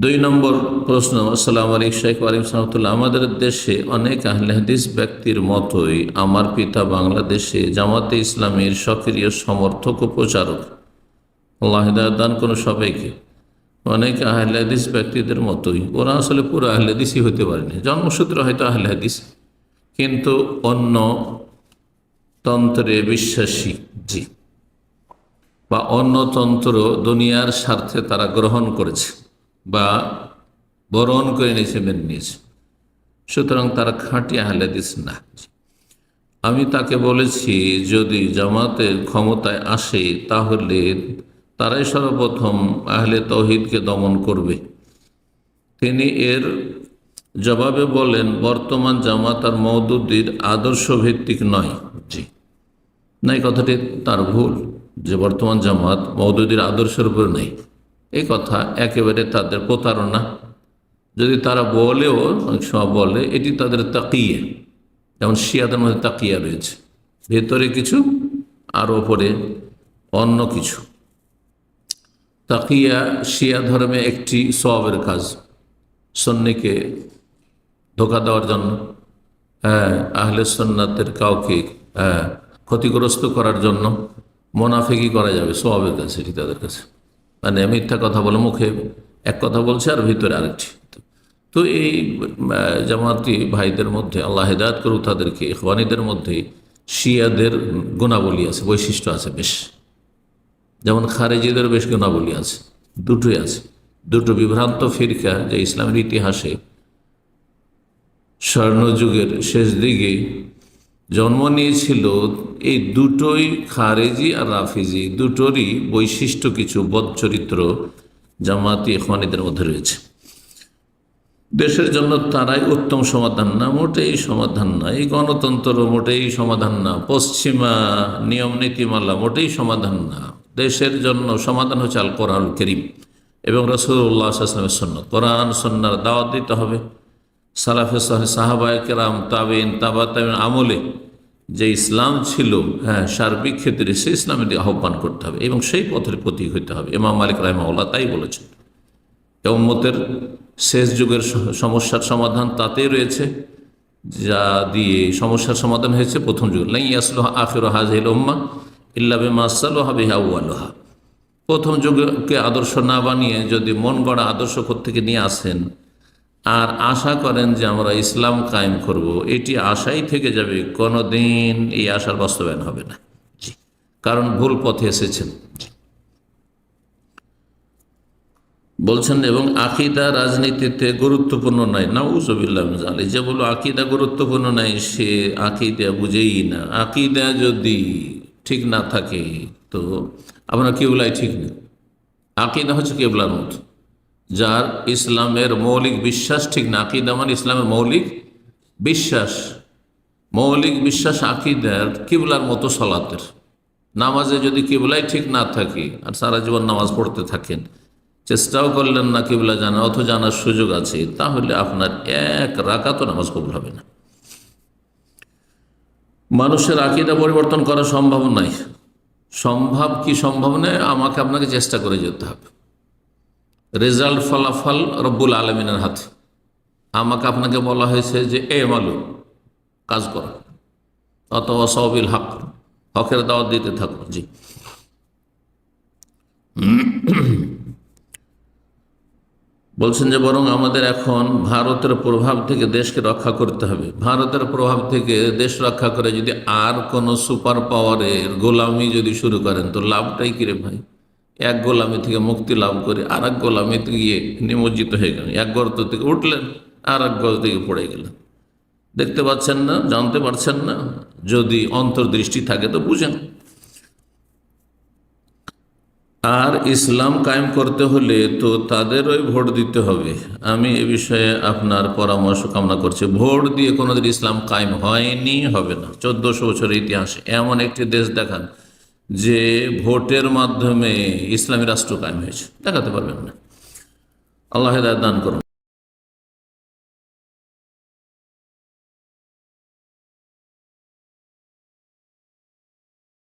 দুই নম্বর প্রশ্ন, আসসালাম আলিক শেখ আলিম সাহতুল্লাহ আমাদের দেশে অনেক আহলে হাদিস ব্যক্তির মতোই আমার পিতা বাংলাদেশে জামাতে ইসলামের সক্রিয় সমর্থক ও প্রচারক। আল্লাহ হিদায়ত দান কোনো সবাইকে। অনেক আহলে হাদিস ব্যক্তিদের মতোই। ওরা আসলে পুরো আহলে হাদিসই হতে পারেনি জন্মসূত্র হয়তো আহলে হাদিস। কিন্তু অন্য তন্ত্রে বিশ্বাসী জি। বা অন্য তন্ত্র দুনিয়ার স্বার্থে তারা গ্রহণ করেছে। বা বরণ করে নিয়েছে মেনে নিয়েছে সুতরাং তারা খাঁটি আহলেদিস না। আমি তাকে বলেছি, যদি জামাতের ক্ষমতায় আসে, তাহলে তারাই সর্বপ্রথম আহলে তৌহিদকে দমন করবে। তিনি এর জবাবে বলেন, বর্তমান জামাত আর মৌদুদ্দির আদর্শ ভিত্তিক নয়। জি। না, এই কথাটি তার ভুল, যে বর্তমান জামাত মৌদুদির আদর্শের উপর নেই। এই কথা একেবারে তাদের প্রতারণা। যদি তারা বলেও, অনেক সময় বলে, এটি তাদের তাকিয়ে। যেমন শিয়াদের মধ্যে তাকিয়া রয়েছে। ভেতরে কিছু আর ওপরে অন্য কিছু। তাকিয়া শিয়া ধর্মে একটি সবের কাজ, সন্নিকে ধোকা দেওয়ার জন্য। হ্যাঁ আহলে সন্ন্যাতের কাউকে হ্যাঁ ক্ষতিগ্রস্ত করার জন্য মোনাফেকি করা যাবে সবের কাছে, এটি তাদের কাছে। মানে মিথ্যা কথা বলে মুখে এক কথা বলছে আর ভিতরে আরেকটি। তো এই জামাতি ভাইদের মধ্যে, আল্লাহ হেদায়ত করুক তাদেরকে, ইখওয়ানিদের মধ্যে শিয়াদের গুণাবলী আছে, বৈশিষ্ট্য আছে বেশ। যেমন খারেজিদের বেশ গুণাবলী আছে, দুটোই আছে। দুটো বিভ্রান্ত ফিরকা যে ইসলামের ইতিহাসে স্বর্ণযুগের শেষ দিকে জন্ম নিয়েছিল এই দুটোই খারেজি আর রাফিজি, দুটোরই বৈশিষ্ট্য কিছু বদ চরিত্র জামাতি এখওয়ানিদের মধ্যে রয়েছে। দেশের জন্য তারাই উত্তম সমাধান না, মোটেই সমাধান না। এই গণতন্ত্র মোটেই সমাধান না। পশ্চিমা নিয়ম নীতিমালা মোটেই সমাধান না। দেশের জন্য সমাধান হচ্ছে আল কোরআন করিম এবং রসুল্লাহ আসলামের সন্ন্য কোরআন সন্ন্যার দাওয়াত দিতে হবে। সালাফে সাহাবায় তাবিন, তাবা আমলে যে ইসলাম ছিল হ্যাঁ সার্বিক ক্ষেত্রে সে ইসলামের আহ্বান করতে হবে এবং সেই পথের প্রতীক হইতে হবে। ইমাম মালিক রাহমাউল্লাহ তাই বলেছেন। উম্মতের শেষ যুগের সমস্যার সমাধান তাতেই রয়েছে। যা দিয়ে সমস্যার সমাধান হয়েছে প্রথম যুগ। লাই আসলোহা আফির হাজিল উম্মা ইল্লাবে মাসালোহা বিহা উয়ালোহা প্রথম যুগকে আদর্শ না বানিয়ে যদি মন গড়া আদর্শ থেকে নিয়ে আসেন আর আশা করেন যে আমরা ইসলাম কায়েম করব। এটি আশাই থেকে যাবে কোনো দিন এই আশার বাস্তবায়ন হবে না। কারণ ভুল পথে এসেছেন। বলছেন, এবং আকিদা রাজনীতিতে গুরুত্বপূর্ণ নয়। নাউজবিল্লাহ আলী যে বলো আকিদা গুরুত্বপূর্ণ নাই, সে আকিদা বুঝেই না। আকিদা যদি ঠিক না থাকে, তো আপনার কেবলাই ঠিক নেই। আকিদা হচ্ছে কেবলার মতো। যার ইসলামের মৌলিক বিশ্বাস ঠিক না, আকিদা মানে ইসলামের মৌলিক বিশ্বাস। মৌলিক বিশ্বাস আকিদার কিবলার মতো সলাতের। নামাজে যদি কিবলাই ঠিক না থাকে আর সারা জীবন নামাজ পড়তে থাকেন, চেষ্টাও করলেন না কিবলা জানা অথ জানার সুযোগ আছে, তাহলে আপনার এক রাকাতও নামাজ কবুল হবে না। মানুষের আকিদা পরিবর্তন করা সম্ভব নয়। সম্ভব কি সম্ভব নয়? আমাকে আপনাকে চেষ্টা করে যেতে হবে। রেজাল্ট ফলাফল রব্বুল আলমিনের হাতে। আমাকে আপনাকে বলা হয়েছে যে, এ মালু কাজ করো। অথবা সবিল হক, হকের দাওয়াত দিতে থাকো। জি। বলছেন যে, বরং আমাদের এখন ভারতের প্রভাব থেকে দেশকে রক্ষা করতে হবে। ভারতের প্রভাব থেকে দেশ রক্ষা করে যদি আর কোনো সুপার পাওয়ারের গোলামি যদি শুরু করেন, তো লাভটাই কিরে ভাই? এক গোলামি থেকে মুক্তি লাভ করে আর এক গোলামিতে গিয়ে নিমজ্জিত হয়ে গেলেন। এক গর্ত থেকে উঠলেন আর এক গর্ত থেকে পড়ে গেলেন। দেখতে পাচ্ছেন না, জানতে পারছেন না, যদি অন্তর্দৃষ্টি থাকে তো বুঝেন। আর ইসলাম কায়েম করতে হলে তো তাদেরই ভোট দিতে হবে। আমি এ বিষয়ে আপনার পরামর্শ কামনা করছি। ভোট দিয়ে কোনোদিন ইসলাম কায়েম হয়নি, হবে না। চোদ্দশো বছরের ইতিহাসে, এমন একটি দেশ দেখান যে ভোটের মাধ্যমে ইসলামী রাষ্ট্র কায়েম হয়েছে দেখাতে পারবেন না। আল্লাহ দান করুন।